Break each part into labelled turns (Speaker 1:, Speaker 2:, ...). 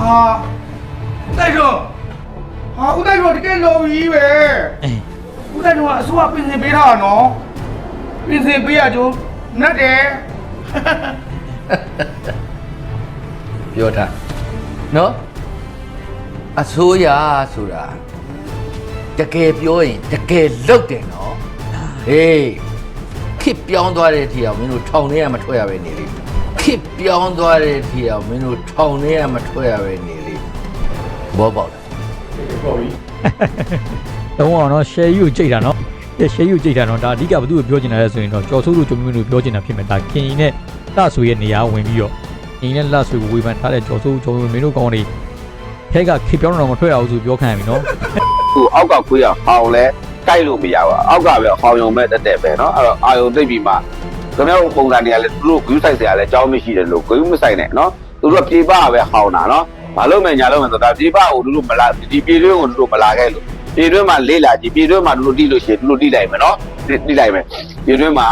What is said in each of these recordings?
Speaker 1: ဟာတိုက်တော့ဟာဦးတိုက်တော့တကယ်လော်ကြီးပဲ
Speaker 2: အေး
Speaker 1: ဦးတိုက်တော့အစိုးရပြင်ဆင်ပေးထားတာနော်ပြင်ဆင်ပေးရကြိုးနတ်တယ်
Speaker 3: ပြောတာနော်အစိုးရဆိုတာတကယ်ပြောရင်တကယ်လုပ်တယ်နော်ဟေးခစ်ပြောင်းသွားတဲ့အထီအောင်မင်းတို့ထောင်ထဲကမထွက်ရပဲနေလေ ခစ်ပြောင်းသွားတဲ့အထီအောင်မင်းတို့ထောင်ထဲကမထွက်ရပဲနေလေဘောပေါက်လား
Speaker 2: တော့အောင်နော် share ယူကြိတ်တာနော်တဲ့ share ယူကြိတ်တာနော်ဒါအဓိကဘသူ့ကိုပြောချင်တာလဲဆိုရင်တော့ကြော်ဆိုးတို့ဂျုံမျိုးတို့ပြောချင်တာဖြစ်မယ်ဒါခင်ရင်နဲ့လှဆွေရဲ့နေရာဝင်ပြီးတော့ခင်ရင်နဲ့လှဆွေကိုဝေဖန်ထားတဲ့ကြော်ဆိုးဂျုံမျိုးမင်းတို့ကောင်းတွေထဲကခေပြောင်းတော့မထွက်ရဘူးဆိုပြောခံရပြီနော်
Speaker 4: ဟိုအောက်ကခွေးရဟောင်းလဲကြိုက်လို့မရပါဘူးအောက်ကပဲဟောင်းယုံမဲ့တက်တက်ပဲเนาะအဲ့တော့အာယုံသိပ်ပြီးမှ ခင်ဗျားတို့ပုံစံတွေကလည်းသူတို့ဂူးဆိုင်စရာလည်းအကြောင်းမရှိတယ်လို့ဂူးမဆိုင်နဲ့နော်သူတို့ပြေပပဲဟောင်းတာနော်မလုပ်မယ်ညာလုပ်မယ်ဆိုတော့ပြေပကိုသူတို့မလာဒီပြေတွင်းကိုသူတို့မလာခဲ့လို့ပြေတွင်းမှာလေးလာကြည့်ပြေတွင်းမှာသူတို့တိလို့ရှိရင်သူတို့တိလိုက်မယ်နော်တိလိုက်မယ်ပြေတွင်းမှာ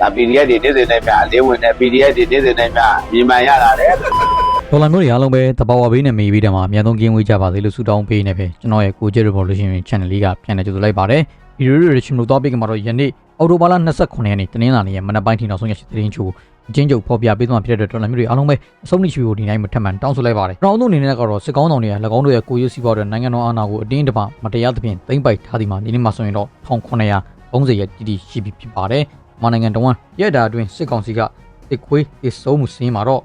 Speaker 4: ဒါ PDF တွေနေ့စဉ်နဲ့ပြအလေးဝင်တဲ့ PDF တွေနေ့စဉ်နဲ့ပြမြန်မာရတာလေ
Speaker 2: ဒေါ်လာမျိုးတွေအားလုံးပဲတဘာဝဘေးနဲ့မီပြီးတယ်မှာအများဆုံးကင်းဝေးကြပါစေလို့ဆုတောင်းပေးနေပဲကျွန်တော်ရဲ့ကိုကျဲ Revolution Channel လေးကပြန်လည်ကြိုဆိုလိုက်ပါတယ်ဒီ Revolution လို့တော့ပြီးကမှာတော့ယနေ့ အော်တိုဘာလ29ရက်နေ့တနင်္လာနေ့ရဲ့မနက်ပိုင်းထိနောက်ဆုံးရရှိသတင်းချို့အချင်းချုပ်ဖော်ပြပေးသွားဖြစ်တဲ့ဒေါ်လာမျိုးတွေအားလုံးပဲအဆုံးနှိရှိကိုဒီတိုင်းမထက်မှန်တောင်းဆိုလိုက်ပါတယ်။နောက်ဆုံးအနေနဲ့ကတော့စစ်ကောင်းဆောင်တွေက၎င်းတို့ရဲ့ကိုရွေးစီးပွားတဲ့နိုင်ငံတော်အာဏာကိုအတင်းတပမတရားသဖြင့်သိမ်းပိုက်ထားသည်မှာဒီနေ့မှဆိုရင်တော့1930ရက်တည်တည်ရှိပြီဖြစ်ပါတယ်။မနိုင်ငံတော်ဝန်ရက်တာအတွင်းစစ်ကောင်စီကတစ်ခွေးတစ်ဆုံးမှုစင်းမှာတော့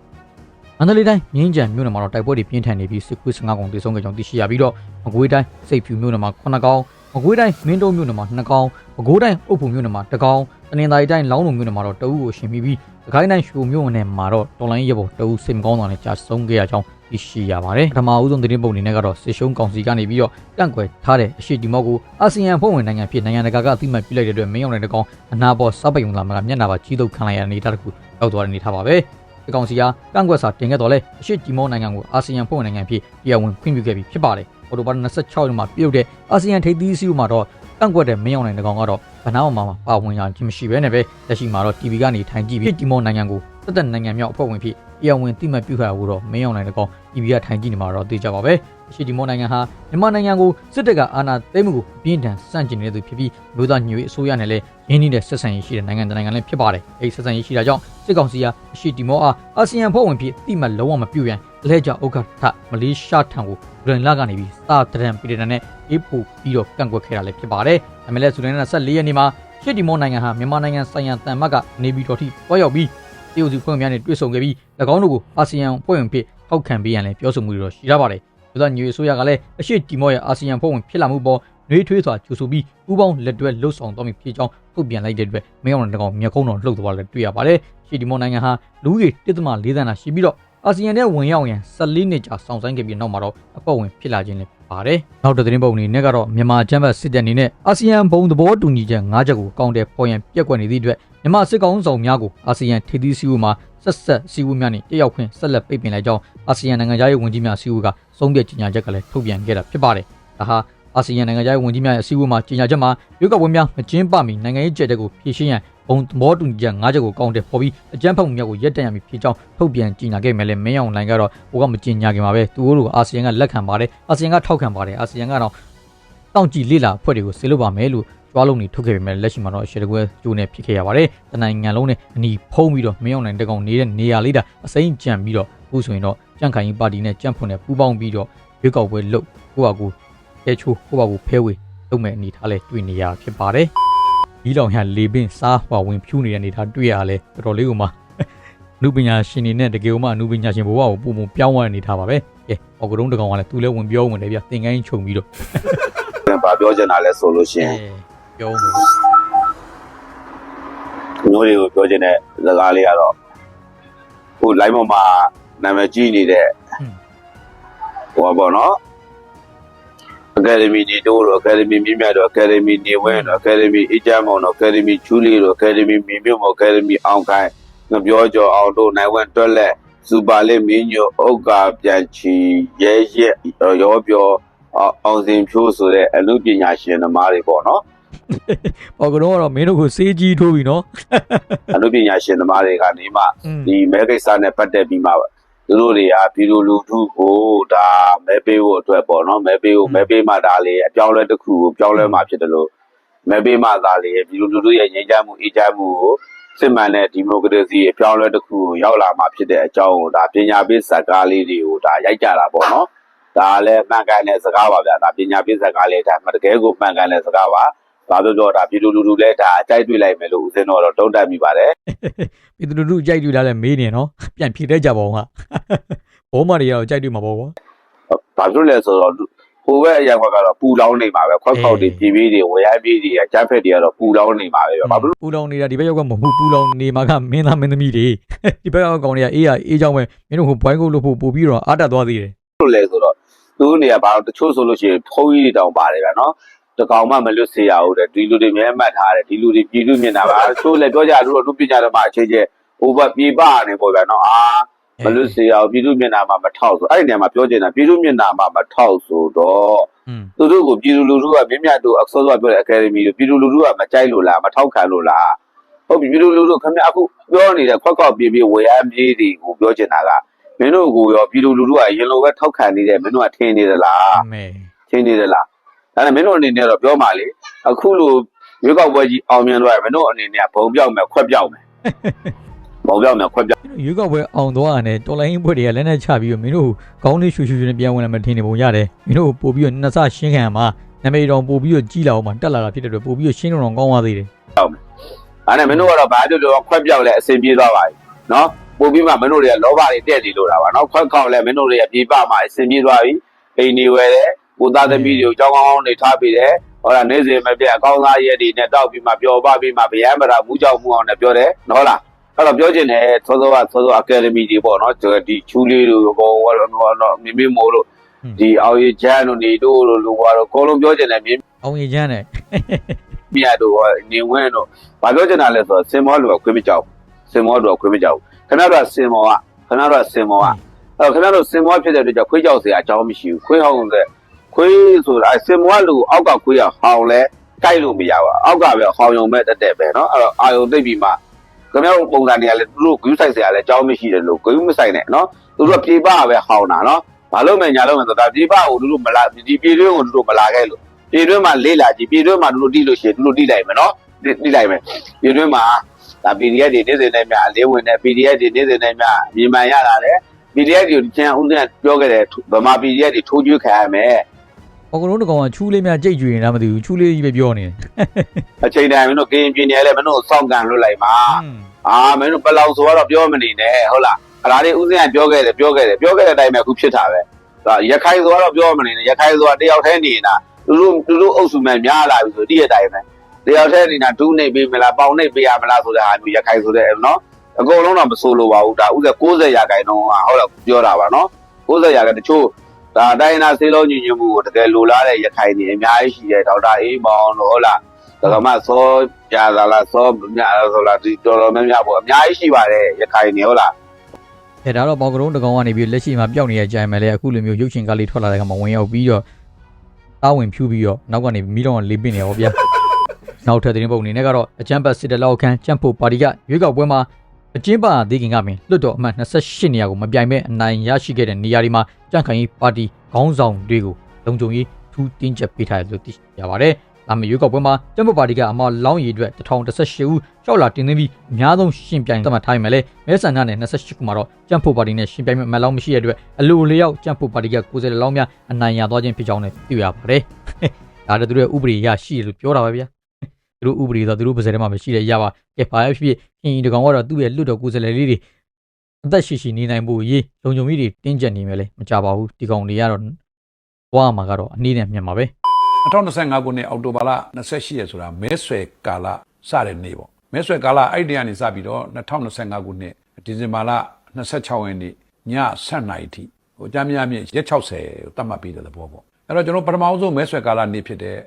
Speaker 2: မန္တလေးတိုင်းမြင်းကြံမြို့နယ်မှာတော့တိုက်ပွဲတွေပြင်းထန်နေပြီးစစ်ကွေး15ကောင်တေဆုံးခဲ့ကြောင်းသိရှိရပြီးတော့မကွေးတိုင်းစိတ်ဖြူမြို့နယ်မှာ9ကောင် မကွေးတိုင်းမင်းတုံးမြို့နယ်မှာ2ကောင်မကွေးတိုင်းအုပ်ဖုံမြို့နယ်မှာ1ကောင်တနင်္သာရီတိုင်းလောင်းလုံမြို့နယ်မှာတော့2ဦးကိုရှင်ပြီးပြီးဒခိုင်းတိုင်းရွှေမြို့နယ်မှာတော့တော်လိုင်းရဲဘော်2ဦးစိတ်မကောင်းတာနဲ့ကြာဆုံးခဲ့ရကြောင်းသိရှိရပါတယ်ပထမဦးဆုံးသတင်းပုံအနေနဲ့ကတော့စစ်ရှုံးကောင်စီကနေပြီးတော့တန့်ကွယ်ထားတဲ့အရှိတီမော့ကိုအာဆီယံဖွဲ့ဝင်နိုင်ငံဖြစ်နိုင်ငံတကာကအသိမှတ်ပြုလိုက်တဲ့အတွက်မင်းအောင်တဲ့ကောင်အနာပေါ်စပယုံလာမှာမျက်နှာပါကြီးတုပ်ခံလိုက်ရတဲ့အနေအထားတစ်ခုရောက်သွားတဲ့အနေအထားပါပဲဒီကောင်စီကကန့်ကွက်စာတင်ခဲ့တော်လဲအရှိတီမောနိုင်ငံကိုအာဆီယံဖွဲ့ဝင်နိုင်ငံဖြစ်တရားဝင်ခွင့်ပြုခဲ့ပြီးဖြစ်ပါတယ်။ အော်တိုဘာ26ရက်မှာပြုတ်တဲ့အာဆီယံထိပ်သီးအစည်းအဝေးမှာတော့ကန့်ကွက်တဲ့မင်းအောင်နိုင်တဲ့ကောင်ကတော့ဗနာမမှာပါဝင်ရခြင်းမရှိဘဲနဲ့ပဲလက်ရှိမှာတော့ TV ကနေထိုင်ကြည့်ပြီးတီမောနိုင်ငံကိုသက်သက်နိုင်ငံမြောက်အဖွဲ့ဝင်ဖြစ်တရားဝင်တိမှတ်ပြုခဲ့ဖို့တော့မင်းအောင်နိုင်တဲ့ကောင် TV ကထိုင်ကြည့်နေမှာတော့သိကြပါပဲ။အ ရှိတီမောနိုင်ငံဟာမြန်မာနိုင်ငံကိုစစ်တပ်ကအာဏာသိမ်းမှုကိုအပြင်းထန်စန့်ကျင်နေတဲ့သူဖြစ်ပြီးလူသားညွေအစိုးရနဲ့လည်းရင်းနှီးတဲ့ဆက်ဆံရေးရှိတဲ့နိုင်ငံတစ်နိုင်ငံလည်းဖြစ်ပါတယ်။အဲဒီဆက်ဆံရေးရှိတာကြောင့်စစ်ကောင်စီကအရှိတီမောအားအာဆီယံဖွဲ့ဝင်ဖြစ်တိမှတ်လုံးဝမပြုတ်ရန်အလဲကျဥက္ကဋ္ဌမလေးရှားထံကိုဒရင်လာကနေပြီးစာတရန်ပြည်တန်နဲ့အေးပို့ပြီးတော့ကန့်ကွက်ခဲ့တာလည်းဖြစ်ပါတယ်။ဒါပေမဲ့လည်းဇူလိုင်လ14ရက်နေ့မှာရှစ်တီမောနိုင်ငံဟာမြန်မာနိုင်ငံဆိုင်ရာတန်မတ်ကနေပြီးတော့ထိတွားရောက်ပြီးတရုတ်စီဖွဲ့များနဲ့တွေ့ဆုံခဲ့ပြီး၎င်းတို့ကိုအာဆီယံဖွဲ့ဝင်ဖြစ်ထောက်ခံပေးရန်လည်းပြောဆိုမှုတွေတော့ရှိရပါတယ်။ ဒါညွေအစိုးရကလည်းအရှိတီမောရဲ့အာဆီယံဖွဲ့ဝင်ဖြစ်လာမှုပေါ်နှွေးထွေးစွာကြိုဆိုပြီးဥပေါင်းလက်တွဲလှုပ်ဆောင်တော်မူဖြစ်ကြောင်းထုတ်ပြန်လိုက်တဲ့အတွက်မင်းအောင်တကောင်မြက်ကုန်းတော်လှုပ်သွားလည်းတွေ့ရပါတယ်။ရှီဒီမောနိုင်ငံဟာလူဦးရေ1.4သန်းသာရှိပြီးတော့အာဆီယံနဲ့ဝင်ရောက်ရန်14နှစ်ကြာစောင့်ဆိုင်းခဲ့ပြီးနောက်မှာတော့အဖွဲ့ဝင်ဖြစ်လာခြင်းလည်းဖြစ် ပါတယ်။နောက်တစ်သတင်းပုံအနေနဲ့ကတော့မြန်မာချမ်းဘတ်စစ်တပ်အနေနဲ့အာဆီယံဘုံသဘောတူညီချက်၅ချက်ကိုကောင်းတဲ့ပေါ်ရန်ပြက်ကွက်နေသည့်အတွက်မြန်မာစစ်ကောင်ဆောင်များကိုအာဆီယံထိပ်သီးစည်းဝေးမှာဆက်ဆက်စည်းဝေးများနဲ့တက်ရောက်ခွင့်ဆက်လက်ပိတ်ပင်လိုက်ကြောင်းအာဆီယံနိုင်ငံသားရေးဝန်ကြီးများစည်းဝေးကဆုံးဖြတ်ကြေညာချက်ကလည်းထုတ်ပြန်ခဲ့တာဖြစ်ပါတယ်။ဒါဟာ အာဆီယံနိုင်ငံသားရေးဝန်ကြီးများရဲ့အစည်းအဝေးမှာကြေညာချက်မှာရွေးကောက်ပွဲများမကျင်းပမီနိုင်ငံရေးကြက်တဲ့ကိုဖြည့်ရှင်းရန်ဘုံသဘောတူညီချက်၅ချက်ကိုကောင်းတဲ့ပေါ်ပြီးအကြမ်းဖက်မှုများကိုရပ်တန့်ရမည်ဖြစ်ကြောင်းထုတ်ပြန်ကြေညာခဲ့မယ်လေမင်းအောင်လိုင်ကတော့ဟိုကမကြေညာခင်ပါပဲသူတို့ကအာဆီယံကလက်ခံပါတယ်အာဆီယံကထောက်ခံပါတယ်အာဆီယံကတော့တောင့်ကြည့်လေ့လာအဖွဲ့တွေကိုဆေးလုပ်ပါမယ်လို့ကြွားလုံးနေထုတ်ခဲ့ပေမဲ့လက်ရှိမှာတော့ရှယ်တကွဲကျိုးနေဖြစ်ခဲ့ရပါတယ်တနိုင်ငံလုံးနဲ့အနီဖုံးပြီးတော့မင်းအောင်လိုင်တကောင်နေတဲ့နေရာလေးတာအစိမ့်ကြံပြီးတော့အခုဆိုရင်တော့ကြန့်ခိုင်ရေးပါတီနဲ့ကြန့်ဖွန်နဲ့ပူးပေါင်းပြီးတော့ရွေးကောက်ပွဲလုပ်ကိုယ့်ဟာကို ယ်အဲချိုးကိုယ့်ဘာကိုဖဲဝေလုပ်မဲ့အနေထားလဲတွေ့နေရဖြစ်ပါတယ်ဒီလောင်ရလေပင်စားဟွာဝင်ဖြူနေတဲ့အနေထားတွေ့ရလဲတော်တော်လေးကိုမှအနုပညာရှင်တွေနဲ့တကယ်ကိုမှအနုပညာရှင်ဘဝကိုပုံပုံပြောင်းသွားတဲ့အနေထားပါပဲကဲအော်ကတုံးတကောင်ကလည်းသူလည်းဝင်ပြောဝင်တယ်ဗျသင်္ကန်းခြုံပြီးတော့
Speaker 4: ဘာပြောချင်တာလဲဆိုလို့ရှိရင်
Speaker 2: ပြောမှု
Speaker 4: မျိုးတွေကိုပြောချင်တဲ့စကားလေးကတော့ဟို line ပေါ်မှာနာမည်ကြီးနေတဲ့ဟိုပါပေါ့နော် Academy နေတိုးတော့ Academy မြင့်မြတ်တော့ Academy နေဝင်းတော့ Academy အကြမ်းမောင်တော့ Academy ချူလီတော့ Academy မြင့်မြတ်မော Academy အောင်ခိုင်ငပြောကျော်အောင်တို့နိုင်ဝင်းတွက်လက်စူပါလေးမင်းညိုဥက္ကာပြန်ချီရဲရက်ရောပြောအောင်စင်ဖြိုးဆိုတဲ့အမှုပညာရှင်သမားတွေပေါ့နော်
Speaker 2: အော်ကတုံးကတော့မင်းတို့ကိုစေးကြီးထိုးပြီနော်
Speaker 4: အမှုပညာရှင်သမားတွေကနေမှ
Speaker 2: อืม
Speaker 4: ဒီမဲကိစ္စနဲ့ပတ်သက်ပြီးမှ သူတို့တွေကပြည်သူလူထုကိုဒါမဲပေးဖို့အတွက်ပေါ့နော်မဲပေးဖို့မဲပေးမှဒါလေအပြောင်းလဲတစ်ခုကိုပြောင်းလဲမှဖြစ်တယ်လို့မဲပေးမှဒါလေပြည်သူလူထုရဲ့ငြိမ်းချမ်းမှုအေးချမ်းမှုကိုစစ်မှန်တဲ့ဒီမိုကရေစီအပြောင်းလဲတစ်ခုကိုရောက်လာမှဖြစ်တဲ့အကြောင်းကိုဒါပညာပေးဇာတ်ကားလေးတွေကိုဒါရိုက်ကြတာပေါ့နော်ဒါလည်းမှန်ကန်တဲ့စကားပါဗျာဒါပညာပေးဇာတ်ကားလေးဒါမှတကယ်ကိုမှန်ကန်တဲ့စကားပါ ဘာလို့ပြောဒါပြည်သူလူထုလည်းဒါအကြိုက်တွေ့လိုက်မယ်လို့ဦးစင်းတော့တော့တုံ့တက်မိပါတယ်
Speaker 2: ပြည်သူလူထုကြိုက်တွေ့လာတဲ့မေးနေနော်ပြန်ဖြေတတ်ကြပါအောင်ကဘောမတွေကတော့ကြိုက်တွေ့မှာပေါ့ကွာ
Speaker 4: ဘာဖြစ်လဲဆိုတော့ဟိုဘက်အရာကတော့ပူလောင်းနေမှာပဲခွက်ခေါက်တွေပြည်ပြီးတွေဝရမ်းပြီးတွေအကြမ်းဖက်တွေကတော့ပူလောင်းနေမှာပဲဘာဖြစ်လို့
Speaker 2: ပူလောင်နေတာဒီဘက်ရောက်ကမဟုတ်ဘူးပူလောင်နေမှာကမင်းသားမင်းသမီးတွေဒီဘက်ရောက်ကောင်တွေကအေးရအေးကြောင်းပဲမင်းတို့ဟိုဘွိုင်းကုတ်လို့ဖို့ပို့ပြီးတော့အားတက်သွားသေးတယ်
Speaker 4: လဲဆိုတော့သူတို့နေရာဘာလို့တချို့ဆိုလို့ရှိရင်ဖုံးကြီးတွေတောင်ပါတယ်ဗျာနော် တကောင်မှမလွတ်စေရဘူးတဲ့ဒီလူတွေမြဲမှတ်ထားတယ်ဒီလူတွေပြည်သူမြင်တာပါချို့လည်းပြောကြသူတို့လူပညာတော်မှအချင်းချင်းဟိုဘက်ပြေပနေပေါ့ဗျာနော်အာမလွတ်စေရဘူးပြည်သူမြင်တာမှမထောက်ဆိုအဲ့ဒီနေရာမှာပြောချင်တာပြည်သူမြင်တာမှမထောက်ဆိုတော့
Speaker 2: อืม
Speaker 4: သူတို့ကိုပြည်သူလူထုကမြင့်မြတ်တို့အစောစောပြောတဲ့အကယ်ဒမီတို့ပြည်သူလူထုကမကြိုက်လို့လားမထောက်ခံလို့လားဟုတ်ပြီပြည်သူလူထုခင်ဗျအခုပြောနေတဲ့ခွက်ခွက်ပြေးပြေးဝယ်ရပြေးတွေကိုပြောချင်တာကမင်းတို့ကိုရောပြည်သူလူထုကရင်လိုပဲထောက်ခံနေတယ်မင်းတို့ကထင်နေသလား
Speaker 2: အမေ
Speaker 4: ထင်နေသလား ဒါနဲ့မင်းတို့အနေနဲ့တော့ပြောပါလေအခုလိုရွေးကောက်ပွဲကြီးအောင်မြင်တော့မင်းတို့အနေနဲ့ဘုံပြောက်မယ်ခွက်ပြောက်မယ်ဘုံပြောက်မယ်ခွက်ပြောက်
Speaker 2: ရွေးကောက်ပွဲအောင်သွားရတယ်တော်လိုင်းဘွဲတွေကလည်းနဲ့ချပြီးတော့မင်းတို့ခေါင်းလေးရှူရှူနဲ့ပြန်ဝင်လာမှထင်နေပုံရတယ်မင်းတို့ပို့ပြီးတော့နှစ်ဆရှင်းခံမှာနာမည်တော်ပို့ပြီးတော့ကြီးလာအောင်မှတက်လာတာဖြစ်တဲ့အတွက်ပို့ပြီးတော့ရှင်းတော့ကောင်းသွားသေးတယ်
Speaker 4: ဒါနဲ့မင်းတို့ကတော့ဘာလို့လဲခွက်ပြောက်လဲအစဉ်ပြေးသွားပါပြီနော်ပို့ပြီးမှမင်းတို့တွေကလောဘတွေတက်နေလို့တာပါနော်ခွက်ခေါက်လဲမင်းတို့တွေကပြေးပမှအစဉ်ပြေးသွားပြီအိမ်နေဝဲတယ် ကိုသားသမီးတွေကိုကြောင်းကောင်းကောင်းနေထားပြီးတယ်ဟောလားနေစဉ်မပြတ်အကောင်းသားရဲ့တွေနဲ့တောက်ပြီးမှပျော်ပါပြီးမှဗျမ်းမရာမူးကြောက်မှုအောင်နဲ့ပြောတယ်နော်လားအဲ့တော့ပြောချင်တယ်သောသောကသောသောအကယ်ဒမီတွေပေါ့နော်ဒီချူလေးတို့ဟောတော့မိမိမို့လို့ဒီအောင်ရချမ်းတို့နေတို့လို့လို့ကတော့အကုန်လုံးပြောချင်တယ်မြင်
Speaker 2: အောင်ရချမ်းနဲ့
Speaker 4: မြတ်တို့နေဝင်းတို့ဘာပြောချင်တာလဲဆိုတော့စင်မောလူကခွေးမကြောက်စင်မောလူကခွေးမကြောက်ခင်ဗျားတို့ကစင်မောကခင်ဗျားတို့ကစင်မောကအဲ့ခင်ဗျားတို့စင်မောဖြစ်တဲ့အတွက်ကြောင့်ခွေးကြောက်စရာအကြောင်းမရှိဘူးခွေးဟောင်းတဲ့ ခွေးဆိုတာစင်မောလူအောက်ကခွေးကဟောင်းလဲကြိုက်လို့မရဘူးအောက်ကပဲဟောင်းယုံမဲ့တက်တက်ပဲเนาะအဲ့တော့အာယုံသိပ်ပြီးမှခင်ဗျားတို့ပုံစံတွေကလည်းသူတို့ဂူးဆိုင်စရာလည်းအကြောင်းမရှိတယ်လို့ဂူးမဆိုင်နဲ့เนาะသူတို့ကပြေပပဲဟောင်းတာเนาะဘာလို့မဲ့ညာလို့မဲ့ဆိုတာပြေပကိုသူတို့မလာဒီပြေတွင်းကိုသူတို့မလာခဲ့လို့ ပြည်တွင်းမှာလေးလာကြည့်ပြည်တွင်းမှာတို့တိလို့ရှိရင်တို့တိလိုက်မယ်နော်တိတိလိုက်မယ်ပြည်တွင်းမှာဒါ PDF တွေနေ့စဉ်နဲ့မြအလေးဝင်တဲ့ PDF တွေနေ့စဉ်နဲ့မြမြေမှန်ရတာလေ PDF တွေကိုကျန်ဦးနဲ့ပြောခဲ့တယ်ဗမာ PDF တွေထိုးကျွေးခံရမယ်
Speaker 2: အကုန်လုံးတကောင်ကချူးလေးများကြိတ်ကြွေနေတာမသိဘူးချူးလေးကြီးပဲပြောနေတယ်
Speaker 4: အချိန်တိုင်းမင်းတို့ကရင်ပြည်နယ်လည်းမင်းတို့စောင့်ကန်လွတ်လိုက်ပါအာမင်းတို့ဘယ်လောက်ဆိုတော့ပြောမနေနဲ့ဟုတ်လားအလားလေးဦးစင်းကပြောခဲ့တယ်ပြောခဲ့တယ်ပြောခဲ့တဲ့အတိုင်းပဲအခုဖြစ်တာပဲဒါရခိုင်ဆိုတော့ပြောမနေနဲ့ရခိုင်ဆိုတာတယောက်တည်းနေတာသူတို့သူတို့အုပ်စုမှများလာပြီဆိုဒီအတိုင်းပဲတယောက်တည်းနေတာဒူးနေပေးမလားပေါင်နေပေးရမလားဆိုတဲ့ဟာမျိုးရခိုင်ဆိုတဲ့နော်အကုန်လုံးတော့မဆိုးလို့ပါဘူးဒါဥစ္စာ60ရာခိုင်နှုန်းဟုတ်လားပြောတာပါနော်60ရာခိုင်တချို့ ဒါတိုင်းနာဆေးလုံးညညမှုကိုတကယ်လိုလားတဲ့ရခိုင်နေအများကြီးရှိတယ်ဒေါက်တာအေးမောင်တို့ဟုတ်လားဒါကမှစောကြတာလားစောမြဆိုလားဒီတော်တော်များများပေါ့အများကြီးရှိပါတယ်ရခိုင်နေဟုတ်လား
Speaker 2: အဲဒါတော့ပေါကရုံးတကောင်ကနေပြီးလက်ရှိမှာပျောက်နေတဲ့အကြိုင်မဲ့လေအခုလိုမျိုးရုပ်ရှင်ကားလေးထွက်လာတဲ့ခါမှာဝင်ရောက်ပြီးတော့တားဝင်ဖြူးပြီးတော့နောက်ကနေမီးတော့လေးပင်နေရောဗျာနောက်ထပ်သတင်းပုံအနေနဲ့ကတော့အချမ်းဘတ်စစ်တလောက်ခန်းချမ်ဖို့ပါတီကရွေးကောက်ပွဲမှာ အကျင်းပသေးခင်ကပင်လွတ်တော်အမှတ်28နေရာကိုမပြိုင်မဲ့အနိုင်ရရှိခဲ့တဲ့နေရာဒီမှာကြန့်ခိုင်ရေးပါတီခေါင်းဆောင်တွေကိုလုံခြုံရေးထူးတင်းကျပ်ပေးထားတယ်လို့သိရပါတယ်။ဒါမှရွေးကောက်ပွဲမှာကျမ်းပပါတီကအမောက်လောင်းရည်အတွက်1018ဦးရှောက်လာတင်သွင်းပြီးအများဆုံးရှင်ပြိုင်သတ်မှတ်ထားရင်လည်းမဲဆန္ဒနဲ့28ခုမှာတော့ကျမ်းဖို့ပါတီနဲ့ရှင်ပြိုင်မဲ့မလောင်းမရှိတဲ့အတွက်အလိုလျောက်ကျမ်းဖို့ပါတီက90လောင်းများအနိုင်ရသွားခြင်းဖြစ်ကြောင်းလည်းသိရပါတယ်။ဒါလည်းသူတို့ရဲ့ဥပဒေရရှိတယ်လို့ပြောတာပဲဗျာ။ သူတို့ဥပဒေဆိုသူတို့ပါစတဲ့မှာမရှိတဲ့ရပါ။ကဲဘာဖြစ်ဖြစ်ခင်ဒီကောင်ကတော့သူ့ရဲ့လွတ်တော်90လေးတွေအသက်ရှိရှိနေနိုင်ဖို့ရေးလုံခြုံရေးတွေတင်းကျပ်နေမယ်လေမကြပါဘူးဒီကောင်တွေကတော့ဘွားမှာကတော့အနည်းနဲ့မြင်ပါပဲ
Speaker 5: 2025ခုနှစ်အောက်တိုဘာလ28ရက်ဆိုတာမဲဆွယ်ကာလစတဲ့နေ့ပေါ့မဲဆွယ်ကာလအဲ့ဒီကနေစပြီးတော့2025ခုနှစ်ဒီဇင်ဘာလ26ရက်နေ့ည7:00နာရီထိဟိုကြာမြင့်မြင့်ရက်60ကိုတတ်မှတ်ပေးတဲ့သဘောပေါ့အဲ့တော့ကျွန်တော်ပထမဆုံးမဲဆွယ်ကာလနေ့ဖြစ်တဲ့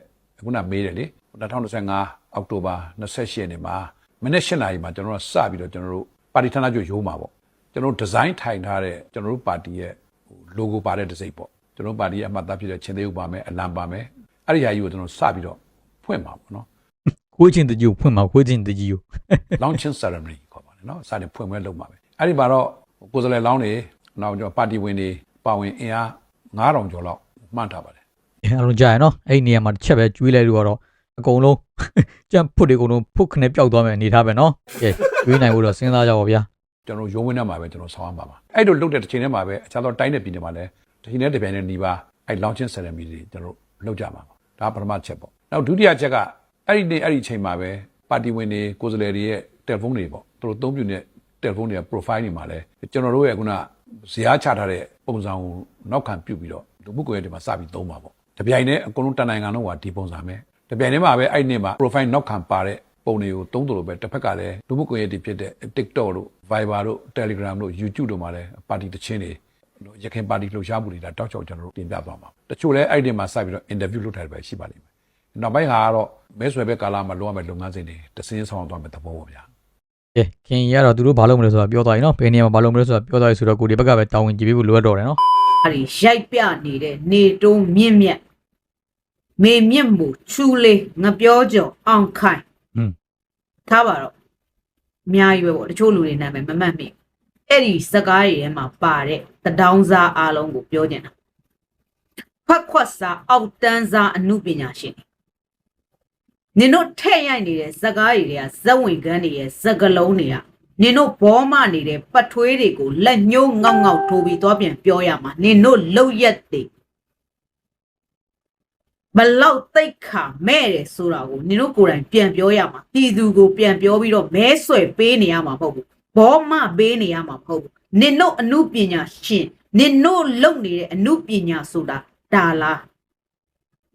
Speaker 5: ခုနမေးတယ်လေ2025 အောက်တိုဘာ28ရက်နေ့မှာမနေ့7:00နာရီမှာကျွန်တော်တို့စပြီးတော့ကျွန်တော်တို့ပါတီဌာနချုပ်ရုံးမှာပေါ့ကျွန်တော်တို့ဒီဇိုင်းထိုင်ထားတဲ့ကျွန်တော်တို့ပါတီရဲ့ဟို logo ပါတဲ့တစ်စိတ်ပေါ့ကျွန်တော်တို့ပါတီရဲ့အမှတ်အသားဖြစ်တဲ့ချင်းသေးဥပါမယ်အလံပါမယ်အဲ့ဒီဟာကြီးကိုကျွန်တော်စပြီးတော့ဖွင့်ပါပေါ့နော်
Speaker 2: ခွေးချင်းတကြီးကိုဖွင့်မှာခွေးချင်းတကြီးကို
Speaker 5: launching ceremony ခေါ်ပါတယ်နော်စတင်ဖွင့်ပွဲလုပ်မှာပဲအဲ့ဒီမှာတော့ကိုယ်စားလှယ်လောင်းတွေနောက်ကျွန်တော်ပါတီဝင်တွေပါဝင်အင်အား9000ကျော်လောက်မှန်းထားပါတယ်
Speaker 2: အဲအားလုံးကြာရနော်အဲ့ဒီနေရာမှာတစ်ချက်ပဲကျွေးလိုက်လို့ကတော့ အကုန်လုံးကြံဖုတ်တွေအကုန်လုံးဖုတ်ခနဲ့ပျောက်သွားမယ်အနေထားပဲနော်ကဲကျွေးနိုင်ဖို့တော့စဉ်းစားကြပါဗျာ
Speaker 5: ကျွန်တော်ရုံးဝင်းထဲမှာပဲကျွန်တော်ဆောင်းရမှာပါအဲ့လိုလုပ်တဲ့တစ်ချိန်တည်းမှာပဲအခြားသောတိုင်းတဲ့ပြည်နယ်မှာလည်းတစ်ချိန်တည်းတစ်ပြိုင်တည်းနေပါအဲ့ launching ceremony တွေကျွန်တော်လုပ်ကြမှာပါဒါပထမချက်ပေါ့နောက်ဒုတိယချက်ကအဲ့ဒီနေ့အဲ့ဒီချိန်မှာပဲပါတီဝင်တွေကိုယ်စားလှယ်တွေရဲ့တယ်လီဖုန်းတွေပေါ့သူတို့အသုံးပြုနေတဲ့တယ်လီဖုန်းတွေက profile တွေမှာလည်းကျွန်တော်တို့ရဲ့ခုနဇာတ်ချထားတဲ့ပုံစံကိုနောက်ခံပြုတ်ပြီးတော့လူမှုကွန်ရက်တွေမှာစပြီးသုံးပါပေါ့တပြိုင်တည်းအကုန်လုံးတန်နိုင်ငံလုံးကဒီပုံစံပဲ တပြိုင်တည်းမှာပဲအဲ့ဒီနေ့မှာ profile နောက်ခံပါတဲ့ပုံတွေကိုသုံးတယ်လို့ပဲတစ်ဖက်ကလည်းလူမှုကွန်ရက်တွေဖြစ်တဲ့ TikTok တို့ Viber တို့ Telegram တို့ YouTube တို့မှာလည်းပါတီတချင်းတွေရခိုင်ပါတီလှုပ်ရှားမှုတွေဒါတောက်ချောက်ကျွန်တော်တို့တင်ပြသွားမှာတချို့လည်းအဲ့ဒီမှာစပြီးတော့ interview လုပ်ထားတယ်ပဲရှိပါလိမ့်မယ်နောက်ပိုင်းဟာကတော့မဲဆွယ်ဘက်ကာလမှာလုပ်ရမယ့်လုပ်ငန်းစဉ်တွေတစင်းဆောင်သွားမယ့်သဘောပေါ့ဗျာ
Speaker 2: ကဲခင်ကြီးကတော့သူတို့ဘာလုပ်မလဲဆိုတာပြောသွားရင်နော်ဘယ်နေရာမှာဘာလုပ်မလဲဆိုတာပြောသွားရင်ဆိုတော့ကိုဒီဘက်ကပဲတာဝန်ကြည့်ပေးဖို့လိုအပ်တော့တယ်နော်
Speaker 6: အဲ့ဒီရိုက်ပြနေတဲ့နေတုံးမြင့်မြတ် မေမြင့်မှုချူလေးငပြောကြော်အောင်ခိုင်
Speaker 2: อืม
Speaker 6: ထားပါတော့အများကြီးပဲပေါ့တချို့လူတွေနာမည်မမှတ်မိအဲ့ဒီစကားတွေထဲမှာပါတဲ့တဒေါင်းစားအားလုံးကိုပြောနေတာဖတ်ခွက်စားအောက်တန်းစားအမှုပညာရှင်တွေနင်တို့ထဲ့ရိုက်နေတဲ့စကားတွေတွေကဇက်ဝင်ကန်းတွေရဲ့စကလုံးတွေကနင်တို့ဘောမနေတဲ့ပတ်ထွေးတွေကိုလက်ညှိုးငေါက်ငေါက်ထိုးပြီးသွားပြန်ပြောရမှာနင်တို့လှုပ်ရက်တွေ ဘလောက်တိတ်ခါမဲ့တယ်ဆိုတာကိုနင်တို့ကိုယ်တိုင်ပြန်ပြောရမှာပြည်သူကိုပြန်ပြောပြီးတော့မဲဆွယ်ပေးနေရမှာမဟုတ်ဘူးဘောမပေးနေရမှာမဟုတ်ဘူးနင်တို့အမှုပညာရှင်နင်တို့လုံနေတဲ့အမှုပညာဆိုတာဒါလား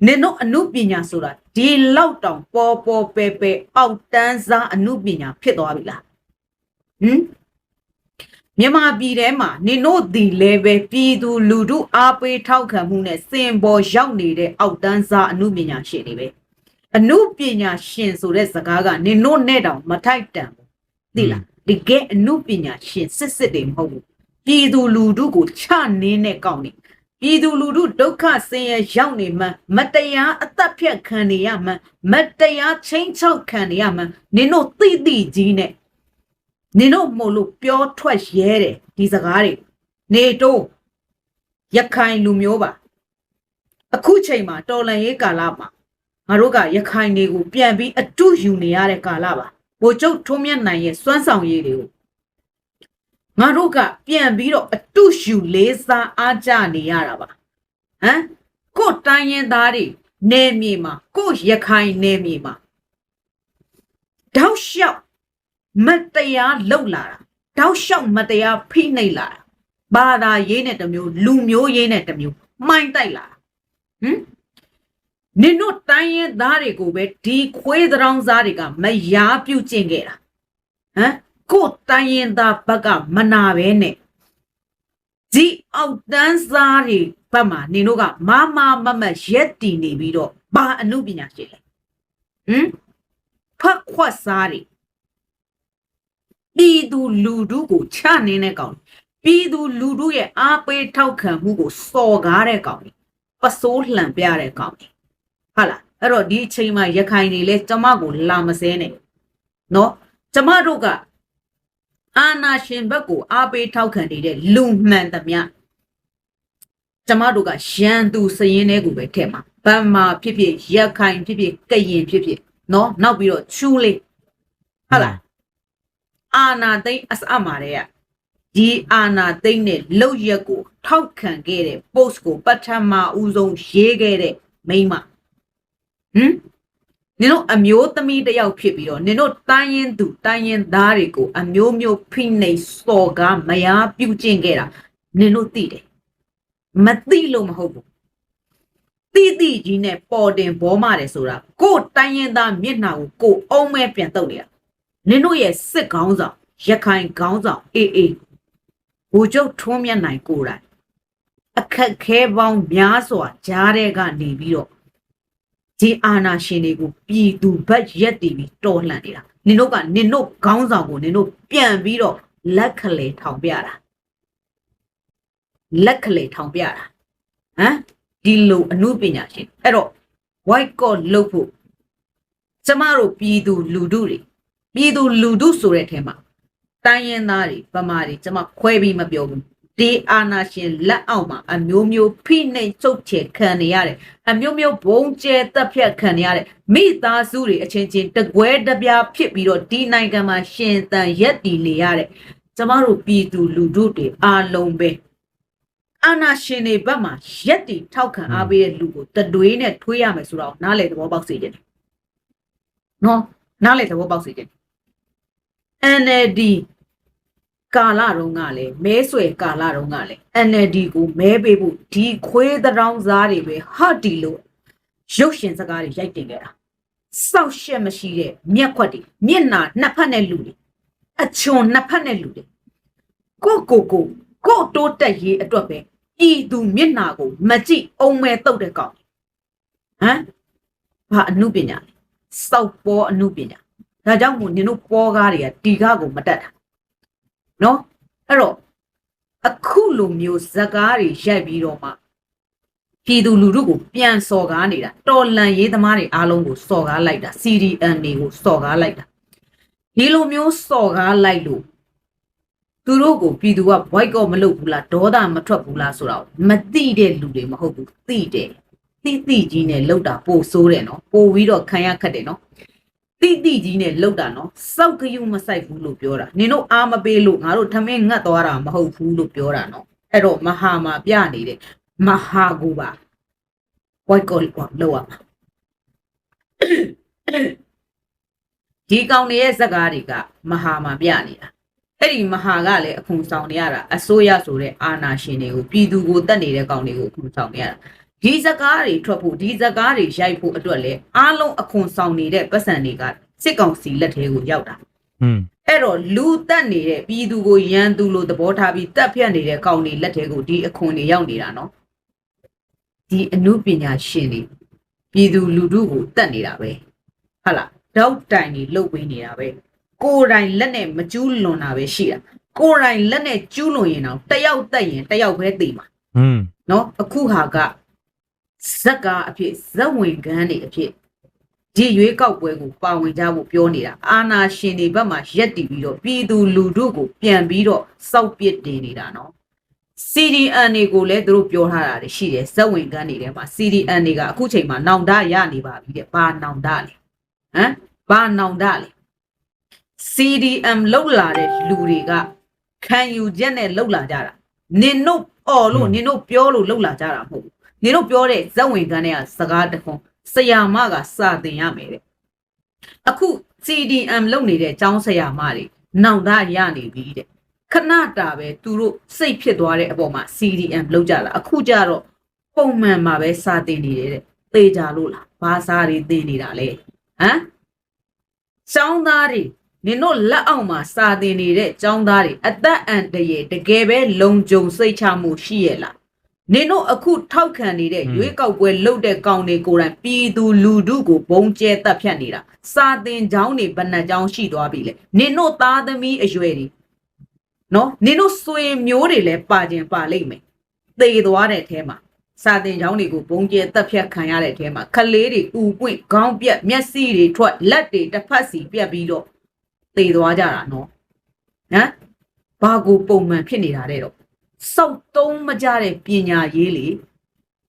Speaker 6: နင်တို့အမှုပညာဆိုတာဒီလောက်တောင်ပေါ်ပေါ်ပဲပဲအောက်တန်းစားအမှုပညာဖြစ်သွားပြီလားဟမ် မြန်မာပြည်ထဲမှာနင်တို့ဒီလဲပဲပြည်သူလူထုအားပေးထောက်ခံမှုနဲ့စင်ပေါ်ရောက်နေတဲ့အောက်တန်းစားအမှုပညာရှင်တွေပဲအမှုပညာရှင်ဆိုတဲ့စကားကနင်တို့နဲ့တောင်မထိုက်တန်ဘူးသိလားဒီကဲအမှုပညာရှင်စစ်စစ်တွေမဟုတ်ဘူးပြည်သူလူထုကိုချနင်းတဲ့ကောင်းနေပြည်သူလူထုဒုက္ခဆင်းရဲရောက်နေမှမတရားအသက်ဖြတ်ခံနေရမှမတရားချင်းချောက်ခံနေရမှနင်တို့သိသိကြီးနဲ့ နင်တို့မို့လို့ပြောထွက်ရဲတယ်ဒီစကားတွေနေတော့ရခိုင်လူမျိုးပါအခုချိန်မှာတော်လန်ရေးကာလမှာငါတို့ကရခိုင်တွေကိုပြန်ပြီးအတုယူနေရတဲ့ကာလပါဘိုလ်ချုပ်ထုံးမြတ်နိုင်ရဲ့စွမ်းဆောင်ရည်တွေကိုငါတို့ကပြန်ပြီးတော့အတုယူလေးစားအားကြနေရတာပါဟမ်ကို့တိုင်းရင်သားတွေနေမြေမှာကို့ရခိုင်နေမြေမှာတောက်လျှောက် မတရားလှုပ်လာတာတောက်လျှောက်မတရားဖိနှိပ်လာတာဘာသာရေးနဲ့တစ်မျိုးလူမျိုးရေးနဲ့တစ်မျိုးမှိုင်းတိုက်လာတာဟမ်နင်တို့တိုင်းရင်သားတွေကိုပဲဒီခွေးသရောင်းစားတွေကမယားပြုတ်ကျင့်ခဲ့တာဟမ်ကိုယ်တိုင်းရင်သားဘက်ကမနာပဲနဲ့ဒီအောက်တန်းစားတွေဘက်မှာနင်တို့ကမမမမရက်တည်နေပြီးတော့ဘာအမှုပညာရှိလဲဟမ်ဖက်ခွက်စားတွေ ပြည်သူလူထုကိုချနေတဲ့ကောင်ပြည်သူလူထုရဲ့အားပေးထောက်ခံမှုကိုစော်ကားတဲ့ကောင်ပစိုးလှန်ပြတဲ့ကောင်ဟုတ်လားအဲ့တော့ဒီအချိန်မှာရခိုင်တွေလဲကျမကိုလာမစဲနဲ့နော်ကျမတို့ကအာနာရှင်ဘက်ကိုအားပေးထောက်ခံနေတဲ့လူမှန်သမျှကျမတို့ကရန်သူစရင်တွေကိုပဲထည့်မှာဗမာဖြစ်ဖြစ်ရခိုင်ဖြစ်ဖြစ်ကရင်ဖြစ်ဖြစ်နော်နောက်ပြီးတော့ချူးလေးဟုတ်လား အာနာသိမ့်အစအမှာတဲ့ကဒီအာနာသိမ့်နဲ့လောက်ရက်ကိုထောက်ခံခဲ့တဲ့ post ကိုပထမဦးဆုံးရေးခဲ့တဲ့မိန်းမဟမ်နင်တို့အမျိုးသမီးတစ်ယောက်ဖြစ်ပြီးတော့နင်တို့တိုင်းရင်သူတိုင်းရင်သားတွေကိုအမျိုးမျိုးဖိနှိပ်စော်ကားမယားပြုတ်ကျင့်ခဲ့တာနင်တို့သိတယ်မသိလို့မဟုတ်ဘူးတိတိကြီးနဲ့ပေါ်တင်ဘောမတယ်ဆိုတာကိုယ်တိုင်းရင်သားမျက်နှာကိုကိုယ်အုံးမဲပြန်တုပ်နေတာ နင်တို့ရဲ့စစ်ကောင်းဆောင်ရခိုင်ကောင်းဆောင်အေးအေးဘူကျုပ်ထွန်းမြတ်နိုင်ကိုယ်တိုင်အခက်ခဲပေါင်းများစွာကြားတဲ့ကနေပြီးတော့ဒီအာနာရှင်တွေကိုပြည်သူဘက်ရက်တည်ပြီးတော်လှန်နေတာနင်တို့ကနင်တို့ကောင်းဆောင်ကိုနင်တို့ပြန်ပြီးတော့လက်ခလေထောင်ပြတာလက်ခလေထောင်ပြတာဟမ်ဒီလိုအမှုပညာရှင်အဲ့တော့ white coat လုပ်ဖို့ကျမတို့ပြည်သူလူထုတွေ ပြည်သူလူထုဆိုတဲ့အထက်မှာတိုင်းရင်းသားတွေဗမာတွေကျွန်မခွဲပြီးမပြောဘူးဒီအာနာရှင်လက်အောက်မှာအမျိုးမျိုးဖိနှိပ်ချုပ်ချယ်ခံနေရတယ်အမျိုးမျိုးဘုံကျဲတက်ဖြတ်ခံနေရတယ်မိသားစုတွေအချင်းချင်းတကွဲတပြားဖြစ်ပြီးတော့ဒီနိုင်ငံမှာရှင်သန်ရက်တည်နေရတယ်ကျမတို့ပြည်သူလူထုတွေအားလုံးပဲအာနာရှင်တွေဘက်မှာရက်တည်ထောက်ခံအားပေးတဲ့လူကိုတတွေးနဲ့ထွေးရမယ်ဆိုတော့နားလေသဘောပေါက်စေတယ်နော်နားလေသဘောပေါက်စေတယ် NLD ကာလတုန်းကလည်းမဲဆွယ်ကာလတုန်းကလည်း NLD ကိုမဲပေးဖို့ဒီခွေးသတောင်းစားတွေပဲဟာဒီလို့ရုပ်ရှင်စကားတွေရိုက်တင်ခဲ့တာစောက်ရှက်မရှိတဲ့မျက်ခွက်တွေမျက်နာနှစ်ဖက်နဲ့လူတွေအချွန်နှစ်ဖက်နဲ့လူတွေကိုကိုကိုကိုတိုးတက်ရေးအတွက်ပဲဤသူမျက်နာကိုမကြည့်အောင်မဲတုတ်တဲ့ကောင်ဟမ်ဘာအမှုပညာလဲစောက်ပေါ်အမှုပညာ ဒါကြောင့်မို့နင်တို့ပေါ်ကားတွေကတီကားကိုမတက်တာနော်အဲ့တော့အခုလိုမျိုးဇကားတွေရိုက်ပြီးတော့မှပြည်သူလူထုကိုပြန်စော်ကားနေတာတော်လန်ရေးသမားတွေအားလုံးကိုစော်ကားလိုက်တာ CDN တွေကိုစော်ကားလိုက်တာဒီလိုမျိုးစော်ကားလိုက်လို့သူတို့ကိုပြည်သူက boycott မလုပ်ဘူးလားဒေါသမထွက်ဘူးလားဆိုတော့မသိတဲ့လူတွေမဟုတ်ဘူးသိတယ်သိသိကြီးနဲ့လောက်တာပိုဆိုးတယ်နော်ပိုပြီးတော့ခံရခက်တယ်နော် တိတိကြီးနဲ့လောက်တာနော်စောက်ကယူမဆိုင်ဘူးလို့ပြောတာနင်တို့အားမပေးလို့ငါတို့ထမင်းငတ်သွားတာမဟုတ်ဘူးလို့ပြောတာနော်အဲ့တော့မဟာမှာပြနေတဲ့မဟာကိုပါ boycott လောက်ရမှာဒီကောင်တွေရဲ့ဇက်ကားတွေကမဟာမှာပြနေတာအဲ့ဒီမဟာကလည်းအခွန်ဆောင်နေရတာအစိုးရဆိုတဲ့အာဏာရှင်တွေကိုပြည်သူကိုတတ်နေတဲ့ကောင်တွေကိုအခွန်ဆောင်နေရတာ ဒီဇကားတွေထွက်ဖို့ဒီဇကားတွေရိုက်ဖို့အတွက်လဲအားလုံးအခွန်ဆောင်နေတဲ့ပတ်စံတွေကစစ်ကောင်စီလက်ထဲကိုရောက်တာ
Speaker 2: อืม
Speaker 6: အဲ့တော့လူတက်နေတဲ့ပြည်သူကိုရန်သူလို့သဘောထားပြီးတက်ဖြတ်နေတဲ့ကောင်တွေလက်ထဲကိုဒီအခွန်တွေရောက်နေတာနော်ဒီအမှုပညာရှင်တွေပြည်သူလူထုကိုတက်နေတာပဲဟုတ်လားတောက်တိုင်ကြီးလှုပ်ပေးနေတာပဲကိုယ်တိုင်လက်နဲ့မကျူးလွန်တာပဲရှိတာကိုယ်တိုင်လက်နဲ့ကျူးလွန်ရင်တော့တယောက်တက်ရင်တယောက်ပဲတည်မှာ
Speaker 2: อืม
Speaker 6: နော်အခုဟာက ဇက်ကအဖြစ်ဇက်ဝင်ကန်းတွေအဖြစ်ဒီရွေးကောက်ပွဲကိုပါဝင်ကြဖို့ပြောနေတာအာနာရှင်တွေဘက်မှာရက်တည်ပြီးတော့ပြည်သူလူထုကိုပြန်ပြီးတော့စောက်ပစ်တင်နေတာနော် CDN တွေကိုလည်းသူတို့ပြောထားတာတွေရှိတယ်ဇက်ဝင်ကန်းတွေထဲမှာ CDN တွေကအခုချိန်မှာနောင်တရနေပါပြီတဲ့ဘာနောင်တလဲဟမ်ဘာနောင်တလဲ CDM လောက်လာတဲ့လူတွေကခံယူချက်နဲ့လောက်လာကြတာနင်တို့အော်လို့နင်တို့ပြောလို့လောက်လာကြတာမဟုတ်ဘူးန ငါတို့ပြောတဲ့ဇက်ဝင်ခန်းတဲ့ကစကားတခုဆရာမကစတင်ရမယ်တဲ့အခု CDM လုပ်နေတဲ့အကြောင်းဆရာမတွေနောက်သားရနေပြီတဲ့ခဏတာပဲသူတို့စိတ်ဖြစ်သွားတဲ့အပေါ်မှာ CDM လောက်ကြလာအခုကြတော့ပုံမှန်မှာပဲစာတင်နေတယ်တဲ့သေကြလို့လားဘာစာတွေတင်နေတာလဲဟမ်ចောင်းသားတွေနင်တို့လက်အောက်မှာစာတင်နေတဲ့ចောင်းသားတွေအသက်အန္တရာယ်တကယ်ပဲလုံခြုံစိတ်ချမှုရှိရဲ့လား နင်တို့အခုထောက်ခံနေတဲ့ရွေးကောက်ပွဲလုပ်တဲ့ကောင်တွေကိုယ်တိုင်ပြည်သူလူထုကိုဘုံကျဲတက်ဖြတ်နေတာစာသင်ကျောင်းတွေဘယ်နှကျောင်းရှိသွားပြီလဲနင်တို့သားသမီးအရွယ်တွေနော်နင်တို့ဆွေမျိုးတွေလည်းပါခြင်းပါလိမ့်မယ်သေသွားတဲ့အထဲမှာစာသင်ကျောင်းတွေကိုဘုံကျဲတက်ဖြတ်ခံရတဲ့အထဲမှာခလေးတွေဥပွင့်ခေါင်းပြက်မျက်စိတွေထွက်လက်တွေတစ်ဖက်စီပြက်ပြီးတော့သေသွားကြတာနော်ဟမ်ဘာကိုပုံမှန်ဖြစ်နေတာတဲ့တော့ စောက်တုံးမကြတဲ့ပညာရေးလေ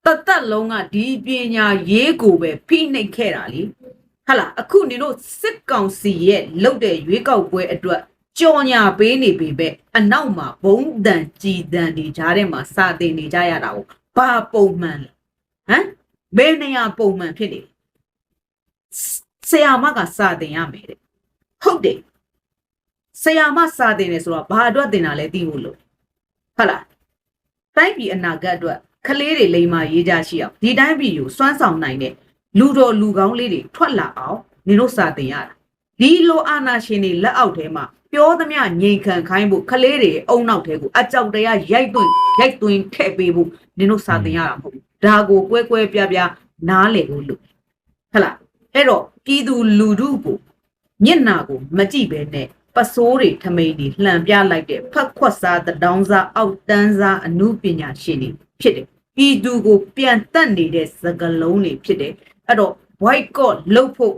Speaker 6: တသက်လုံးကဒီပညာရေးကိုပဲဖိနှိပ်ခဲ့တာလေဟာလားအခုနေတို့စစ်ကောင်စီရဲ့လုပ်တဲ့ရွေးကောက်ပွဲအတွက်ကြော်ညာပေးနေပေပဲအနောက်မှာဘုံတန်ကြည်တန်တွေကြားထဲမှာစာတင်နေကြရတာကိုဘာပုံမှန်လဲဟမ်ဘယ်နေရာပုံမှန်ဖြစ်နေလဲဆရာမကစာတင်ရမယ်တဲ့ဟုတ်တယ်ဆရာမစာတင်တယ်ဆိုတော့ဘာအတွက်တင်တာလဲသိဖို့လို့ ဟုတ်လားတိုင်းပြည်အနာဂတ်အတွက်ကလေးတွေလိမ္မာရေးကြရှိအောင်ဒီတိုင်းပြည်ကိုစွမ်းဆောင်နိုင်တဲ့လူတော်လူကောင်းလေးတွေထွက်လာအောင်နေတို့စာတင်ရတာဒီလိုအာနာရှင်တွေလက်အောက်ထဲမှာပြောသမျှငြိမ်ခံခိုင်းဖို့ခလေးတွေအုံနောက်ထဲကိုအကြောက်တရားရိုက်သွင်းရိုက်သွင်းထည့်ပေးဖို့နေတို့စာတင်ရတာမဟုတ်ဘူးဒါကိုကွဲကွဲပြားပြားနားလေဖို့လို့ဟဟလားအဲ့တော့ပြည်သူလူထုကိုမျက်နာကိုမကြည့်ပဲနဲ့ ပစိုးတွေထမိန်တွေလှန်ပြလိုက်တဲ့ဖက်ခွက်စားတဒေါင်းစားအောက်တန်းစားအမှုပညာရှင်တွေဖြစ်တယ်ပြည်သူကိုပြန်တက်နေတဲ့စကလုံးတွေဖြစ်တယ်အဲ့တော့ boycott လုပ်ဖို့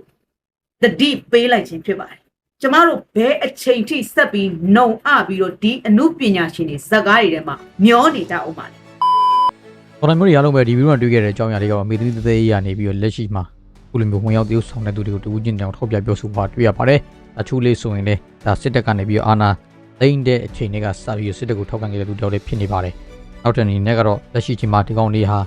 Speaker 6: တတိပေးလိုက်ခြင်းဖြစ်ပါတယ်ကျမတို့ဘယ်အချိန်ထိဆက်ပြီးနှုံအပြီးတော့ဒီအမှုပညာရှင်တွေဇက်ကားတွေထဲမှာမျောနေကြအောင်ပါလေ
Speaker 2: တော်တော်မျိုးတွေအားလုံးပဲဒီဗီဒီယိုမှာတွေ့ခဲ့တဲ့အကြောင်းအရာတွေကတော့မေသမီးသေးသေးရနေပြီးတော့လက်ရှိမှာခုလိုမျိုးဝင်ရောက်တရုပ်ဆောင်တဲ့သူတွေကိုတူးချင်းတောင်ထောက်ပြပြောဆိုပါတွေ့ရပါတယ် အချူလေးဆိုရင်လည်းဒါစစ်တပ်ကနေပြီးတော့အာဏာသိမ်းတဲ့အချိန်တွေကစပြီးတော့စစ်တပ်ကိုထောက်ခံခဲ့တဲ့သူတယောက်လေးဖြစ်နေပါတယ်နောက်တဲ့အနေနဲ့ကတော့လက်ရှိချိန်မှာဒီကောင်လေးဟာ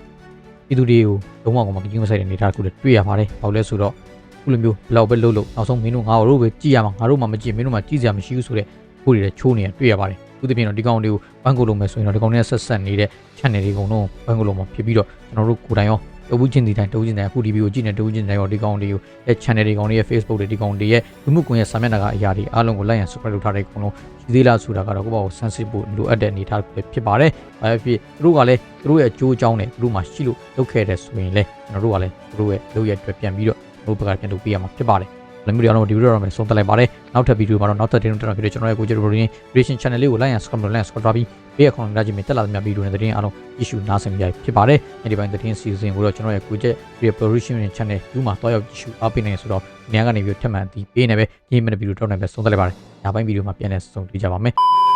Speaker 2: ပြည်သူတွေကိုလုံးဝကမှကြီးမဆိုင်တဲ့အနေအထားတစ်ခုလည်းတွေ့ရပါတယ်ဘာလို့လဲဆိုတော့ခုလိုမျိုးဘလောက်ပဲလှုပ်လို့နောက်ဆုံးမင်းတို့ငါတို့ပဲကြည့်ရမှာငါတို့မှမကြည့်မင်းတို့မှကြည့်စရာမရှိဘူးဆိုတဲ့ခုတွေလည်းချိုးနေရတွေ့ရပါတယ်သူတပြင်းတော့ဒီကောင်လေးကိုဘန်ကိုလုံးမယ်ဆိုရင်တော့ဒီကောင်လေးဆက်ဆက်နေတဲ့ channel တွေကုန်လုံးဘန်ကိုလုံးမှာဖြစ်ပြီးတော့ကျွန်တော်တို့ကိုယ်တိုင်ရော တဝူးချင်းဒီတိုင်းတဝူးချင်းတိုင်းအခု review ကိုကြည့်နေတဝူးချင်းတိုင်းရောဒီကောင်တွေကိုရဲ့ channel တွေကောင်တွေရဲ့ Facebook တွေဒီကောင်တွေရဲ့လူမှုကွန်ရက်စာမျက်နှာကအရာတွေအားလုံးကိုလိုက်ရန် subscribe လုပ်ထားတဲ့ကောင်လုံးရှိသေးလားဆိုတာကတော့ကိုယ့်ဘာကိုစမ်းစစ်ဖို့လိုအပ်တဲ့အနေအထားပဲဖြစ်ပါတယ်။ဘာဖြစ်ဖြစ်သူတို့ကလည်းသူတို့ရဲ့အကျိုးအကြောင်းနဲ့သူတို့မှရှိလို့လုပ်ခဲ့တဲ့ဆိုရင်လည်းကျွန်တော်တို့ကလည်းသူတို့ရဲ့လုပ်ရက်အတွက်ပြန်ပြီးတော့တို့ဘက်ကပြန်လုပ်ပေးရမှာဖြစ်ပါတယ်။ လည်းမျိုးတွေအားလုံးဒီဗီဒီယိုတော့မယ်ဆုံးသက်လိုက်ပါတယ်။နောက်ထပ်ဗီဒီယိုမှာတော့နောက်ထပ်တင်တော့ဖြစ်တဲ့ကျွန်တော်ရဲ့ကိုကြည့်ရိုရင်း creation channel လေးကို like and subscribe လုပ် like and subscribe ထားပြီးဘေးအခွန်လာခြင်းမြတက်လာသမျှဗီဒီယိုနဲ့တင်အားလုံး issue နားဆင်ကြရဖြစ်ပါတယ်။ဒီပိုင်းတင် season ကိုတော့ကျွန်တော်ရဲ့ကိုကြည့် reproduction channel ဒီမှာတော့ရောက် issue အားပေးနေဆိုတော့ညကနေပြီးထပ်မံဒီပေးနေပဲဒီမိနစ်ဗီဒီယိုတော့နိုင်ပဲဆုံးသက်လိုက်ပါတယ်။ညပိုင်းဗီဒီယိုမှာပြန်လည်ဆုံတွေ့ကြပါမယ်။